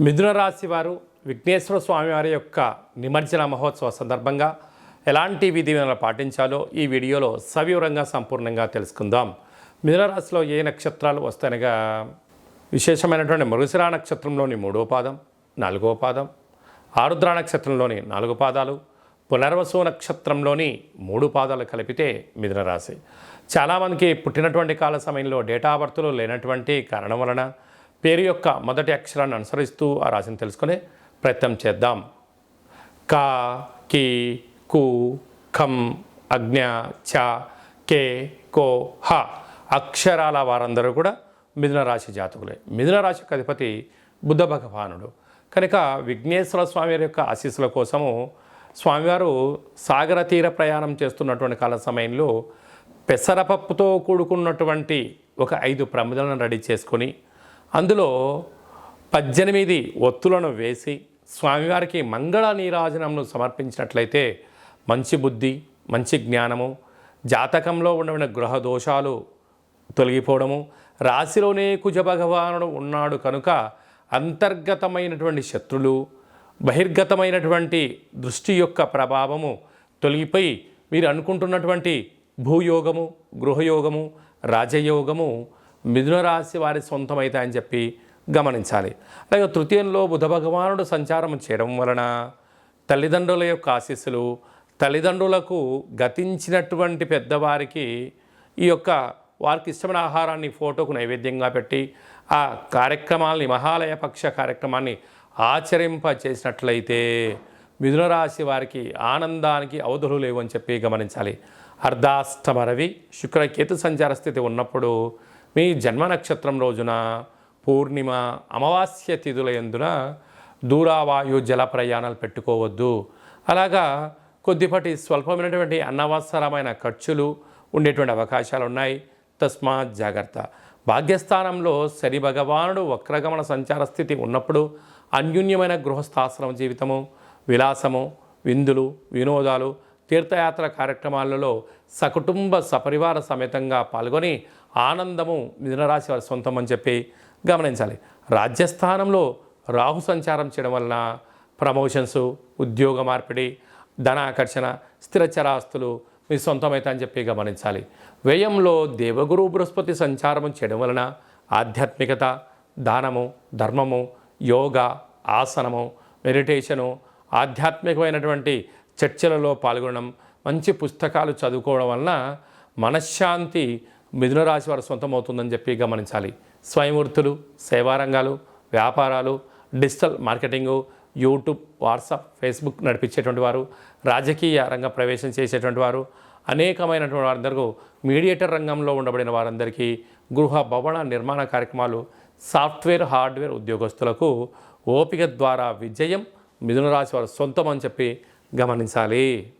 మిథున రాశి వారు విఘ్నేశ్వర స్వామివారి యొక్క నిమజ్జన మహోత్సవ సందర్భంగా ఎలాంటి విధి పాటించాలో ఈ వీడియోలో సవివరంగా సంపూర్ణంగా తెలుసుకుందాం. మిథున రాశిలో ఏ నక్షత్రాలు వస్తాయనగా విశేషమైనటువంటి మృగశిరా నక్షత్రంలోని మూడో పాదం నాలుగో పాదం ఆరుద్ర నక్షత్రంలోని నాలుగు పాదాలు పునర్వసు నక్షత్రంలోని మూడు పాదాలు కలిపితే మిథున రాశి. చాలామందికి పుట్టినటువంటి కాల సమయంలో డేటా బర్త్లు లేనటువంటి కారణం వలన పేరు యొక్క మొదటి అక్షరాన్ని అనుసరిస్తూ ఆ రాశిని తెలుసుకునే ప్రయత్నం చేద్దాం. కా కి కు ఖం అజ్ఞ చ కే కో హ అక్షరాల వారందరూ కూడా మిథున రాశి జాతకులే. మిథున రాశికి అధిపతి బుద్ధ భగవానుడు. కనుక విఘ్నేశ్వర స్వామివారి యొక్క ఆశీస్సుల కోసము స్వామివారు సాగర తీర ప్రయాణం చేస్తున్నటువంటి కాల సమయంలో పెసరపప్పుతో కూడుకున్నటువంటి ఒక ఐదు ప్రమిదలను రెడీ చేసుకొని అందులో పద్దెనిమిది ఒత్తులను వేసి స్వామివారికి మంగళ నీరాజనంను సమర్పించినట్లయితే మంచి బుద్ధి మంచి జ్ఞానము జాతకంలో ఉండమైన గృహ దోషాలు తొలగిపోవడము రాశిలోనే కుజ భగవానుడు ఉన్నాడు కనుక అంతర్గతమైనటువంటి శత్రులు బహిర్గతమైనటువంటి దృష్టి యొక్క ప్రభావము తొలగిపోయి మీరు అనుకుంటున్నటువంటి భూయోగము గృహయోగము రాజయోగము మిథున రాశి వారి సొంతమవుతాయని చెప్పి గమనించాలి. అలాగే తృతీయంలో బుధ భగవానుడు సంచారం చేయడం వలన తల్లిదండ్రుల యొక్క ఆశీస్సులు తల్లిదండ్రులకు గతించినటువంటి పెద్దవారికి ఈ యొక్క వారికి ఇష్టమైన ఆహారాన్ని ఫోటోకు నైవేద్యంగా పెట్టి ఆ కార్యక్రమాల్ని మహాలయ పక్ష కార్యక్రమాన్ని ఆచరింప చేసినట్లయితే మిథున రాశి వారికి ఆనందానికి అవధులు లేవు అని చెప్పి గమనించాలి. అర్ధాష్టమ రవి శుక్రకేతు సంచార స్థితి ఉన్నప్పుడు మీ జన్మ నక్షత్రం రోజున పూర్ణిమ అమావాస్య తిథుల ఎందున దూరావాయు జల ప్రయాణాలు పెట్టుకోవద్దు. అలాగా కొద్దిపాటి స్వల్పమైనటువంటి అనవసరమైన ఖర్చులు ఉండేటువంటి అవకాశాలు ఉన్నాయి. తస్మాత్ జాగ్రత్త. భాగ్యస్థానంలో శని భగవానుడు వక్రగమన సంచార స్థితి ఉన్నప్పుడు అన్యూన్యమైన గృహస్థాశ్రమ జీవితము విలాసము విందులు వినోదాలు తీర్థయాత్ర కార్యక్రమాలలో సకుటుంబ సపరివార సమేతంగా పాల్గొని ఆనందము మిథునరాశి వారి సొంతం అని చెప్పి గమనించాలి. రాజ్యస్థానంలో రాహు సంచారం చేయడం వలన ప్రమోషన్స్ ఉద్యోగ మార్పిడి ధన ఆకర్షణ స్థిరచరాస్తులు మీ సొంతమైతే అని చెప్పి గమనించాలి. వ్యయంలో దేవగురు బృహస్పతి సంచారం చేయడం వలన ఆధ్యాత్మికత దానము ధర్మము యోగా ఆసనము మెడిటేషను ఆధ్యాత్మికమైనటువంటి చర్చలలో పాల్గొనడం మంచి పుస్తకాలు చదువుకోవడం వలన మనశ్శాంతి మిథున రాశి వారి సొంతమవుతుందని చెప్పి గమనించాలి. స్వయంవృత్తులు సేవారంగాలు వ్యాపారాలు digital marketing YouTube WhatsApp Facebook నడిపించేటువంటి వారు రాజకీయ రంగ ప్రవేశం చేసేటువంటి వారు అనేకమైనటువంటి వారందరూ మీడియేటర్ రంగంలో ఉండబడిన వారందరికీ గృహ భవన నిర్మాణ కార్యక్రమాలు సాఫ్ట్వేర్ హార్డ్వేర్ ఉద్యోగస్తులకు ఓపిక ద్వారా విజయం మిథున రాశి వారు సొంతం అని చెప్పి గమనించాలి.